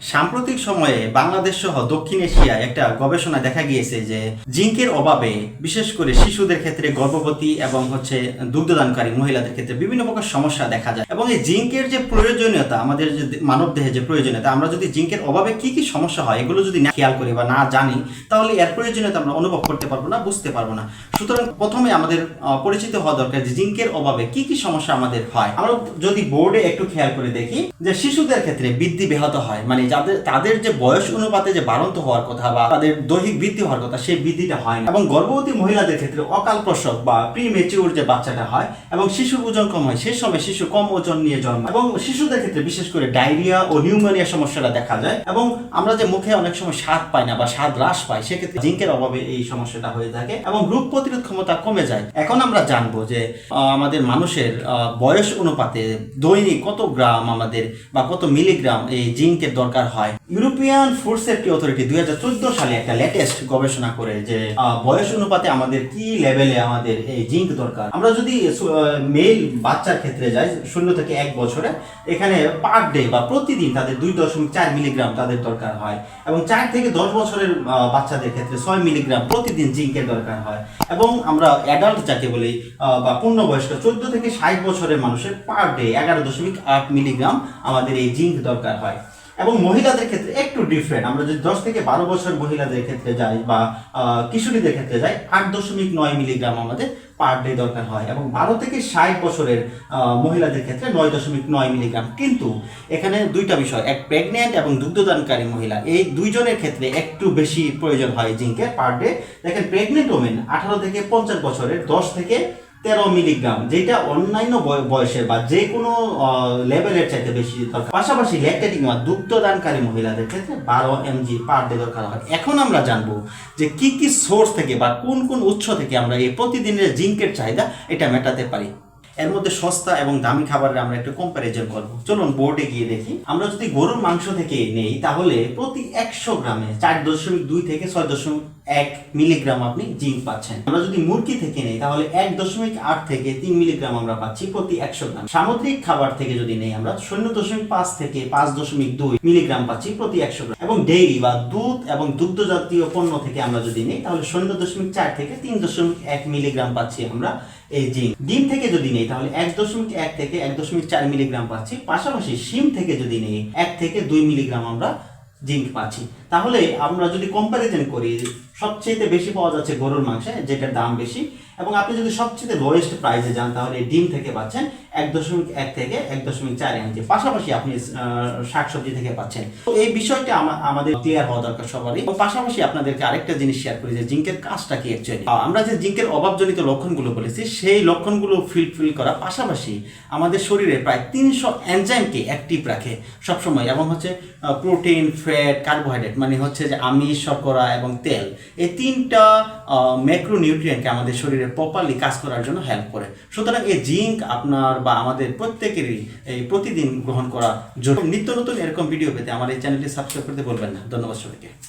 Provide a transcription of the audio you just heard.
সাম্প্রতিক সময়ে বাংলাদেশ সহ দক্ষিণ এশিয়ায় একটা গবেষণা দেখা গিয়েছে যে জিঙ্কের অভাবে, বিশেষ করে শিশুদের ক্ষেত্রে গর্ভবতী এবং হচ্ছে দুগ্ধদানকারী মহিলাদের ক্ষেত্রে বিভিন্ন প্রকার সমস্যা দেখা যায়। এবং এই জিঙ্কের যে প্রয়োজনীয়তা, আমাদের যে মানব দেহে যে প্রয়োজনীয়তা, আমরা যদি জিঙ্কের অভাবে কি কি সমস্যা হয়, এগুলো যদি না খেয়াল করি বা না জানি, তাহলে এর প্রয়োজনীয়তা আমরা অনুভব করতে পারব না, বুঝতে পারব না। সুতরাং প্রথমে আমাদের পরিচিত হওয়া দরকার যে জিঙ্কের অভাবে কি কি সমস্যা আমাদের হয়। আমরা যদি বোর্ডে একটু খেয়াল করে দেখি যে শিশুদের ক্ষেত্রে বৃদ্ধি ব্যাহত হয় মানে যাদের, তাদের যে বয়স অনুপাতে যে বাড়ন্ত হওয়ার কথা বা তাদের দৈহিক বৃদ্ধি হওয়ার কথা, সেই বৃদ্ধিটা হয় না। এবং গর্ভবতী মহিলাদের ক্ষেত্রে অকাল প্রসব বা প্রি মেচিউর যে বাচ্চাটা হয় এবং শিশুর ওজন কম হয় সেই সময় শিশু কম ওজন নিয়ে জন্মায়। এবং শিশুদের ক্ষেত্রে বিশেষ করে ডায়রিয়া ও নিউমোনিয়া সমস্যাটা দেখা যায়। এবং আমরা যে মুখে অনেক সময় স্বাদ পাই না বা স্বাদ হ্রাস পাই, সেক্ষেত্রে জিঙ্কের অভাবে এই সমস্যাটা হয়ে থাকে এবং রোগ প্রতিরোধ ক্ষমতা কমে যায়। এখন আমরা জানব যে আমাদের মানুষের বয়স অনুপাতে দৈনিক কত গ্রাম আমাদের বা কত মিলিগ্রাম এই জিঙ্কের দরকার হয়। ইউরোপিয়ান ফুড সেফটি অথরিটি দুই সালে একটা লেটেস্ট গবেষণা করে যে বয়স অনুপাতে আমাদের কি লেভেলে আমাদের এই জিঙ্ক দরকার। আমরা যদি মেল বাচ্চার ক্ষেত্রে যাই, শূন্য থেকে এক বছরে, এখানে পার ডে বা প্রতিদিন তাদের দুই দশমিক চার মিলিগ্রাম তাদের দরকার হয় এবং চার থেকে দশ বছরের বাচ্চাদের ক্ষেত্রে ছয় মিলিগ্রাম প্রতিদিন জিঙ্কের দরকার হয় এবং আমরা অ্যাডাল্ট যাকে বলি বা পূর্ণবয়স্ক চোদ্দ থেকে ষাট বছরের মানুষের পার ডে এগারো দশমিক আট মিলিগ্রাম আমাদের এই জিঙ্ক দরকার হয়। এবং মহিলাদের ক্ষেত্রে একটু ডিফারেন্ট আমরা যদি দশ থেকে বারো বছর মহিলাদের ক্ষেত্রে যাই বা কিশোরীদের ক্ষেত্রে যাই, আট দশমিক নয় মিলিগ্রাম আমাদের পার ডে দরকার হয় এবং বারো থেকে ষাট বছরের মহিলাদের ক্ষেত্রে নয় দশমিক নয় মিলিগ্রাম কিন্তু এখানে দুইটা বিষয়, এক প্রেগনেন্ট এবং দুগ্ধদানকারী মহিলা। এই দুইজনের ক্ষেত্রে একটু বেশি প্রয়োজন হয় জিঙ্কের পার ডে দেখেন প্রেগনেন্ট ওমেন আঠারো থেকে পঞ্চাশ বছরের, দশ থেকে তেরো মিলিগ্রাম, যেটা অন্যান্য বয়- বয়সের বা যে কোনো লেভেলের চাইতে বেশি দরকার। পাশাপাশি ল্যাকটেটিং বা দুগ্ধদানকারী মহিলাদের ক্ষেত্রে বারো এমজি পার ডে দরকার হয়। এখন আমরা জানব যে কি কি সোর্স থেকে বা কোন কোন উৎস থেকে আমরা এই প্রতিদিনের জিঙ্কের চাহিদা এটা মেটাতে পারি। এর মধ্যে সস্তা এবং দামি খাবারের আমরা একটু কম্প্যারিজন করব। চলুন বোর্ডে গিয়ে দেখি। আমরা যদি গরুর মাংস থেকে নেই, তাহলে প্রতি একশো গ্রামে চার দশমিক দুই থেকে ছয় দশমিক এক মিলিগ্রাম আপনি জিঙ্ক পাচ্ছেন। আমরা যদি মুরগি থেকে নেই, তাহলে এক দশমিক আট থেকে তিন মিলিগ্রাম আমরা পাচ্ছি প্রতি একশো গ্রাম। সামুদ্রিক খাবার থেকে যদি নেই, আমরা শূন্য দশমিক পাঁচ থেকে পাঁচ দশমিক দুই মিলিগ্রাম পাচ্ছি প্রতি একশো গ্রাম। এবং ডেইরি বা দুধ এবং দুগ্ধ জাতীয় পণ্য থেকে আমরা যদি নেই, তাহলে শূন্য দশমিক চার থেকে তিন দশমিক এক মিলিগ্রাম পাচ্ছি আমরা এই জিঙ্ক। ডিম থেকে যদি নেই, তাহলে এক দশমিক এক থেকে এক দশমিক চার মিলিগ্রাম পাচ্ছি। পাশাপাশি শিম থেকে যদি নেই, এক থেকে দুই মিলিগ্রাম আমরা জিঙ্ক পাচ্ছি। তাহলে আমরা যদি কম্প্যারিজন করি সবচেয়ে বেশি পাওয়া যাচ্ছে গরুর মাংসে, যেটার দাম বেশি এবং আপনি যদি সবচেয়ে লোয়েস্ট প্রাইসে যান, তাহলে ডিম থেকে পাচ্ছেন এক দশমিক এক থেকে এক দশমিক চার ইঞ্চি। পাশাপাশি আপনি শাকসবজি থেকে পাচ্ছেন। তো এই বিষয়টা আমা- আমাদের ক্লিয়ার হওয়া দরকার সবারই। পাশাপাশি আপনাদেরকে আরেকটা জিনিস শেয়ার করি যে জিঙ্কের কাজটা কি অ্যাকচুয়ালি আমরা যে জিঙ্কের অভাবজনিত লক্ষণগুলো বলেছি, সেই লক্ষণগুলো ফিল করা পাশাপাশি আমাদের শরীরে প্রায় তিনশো এনজাইমকে অ্যাক্টিভ রাখে সবসময়। এবং হচ্ছে প্রোটিন ফ্যাট কার্বোহাইড্রেট মানে হচ্ছে যে আমিষ, শর্করা এবং তেল। এই তিনটা ম্যাক্রো নিউট্রিয়েন্টকে আমাদের শরীরে প্রপারলি কাজ করার জন্য হেল্প করে। সুতরাং এই জিঙ্ক আপনার বা আমাদের প্রত্যেকেরই এই প্রতিদিন গ্রহণ করা জরুরি। নিত্য নতুন এরকম ভিডিও পেতে আমার এই চ্যানেলটি সাবস্ক্রাইব করতে বলবেন না। ধন্যবাদ সবাইকে।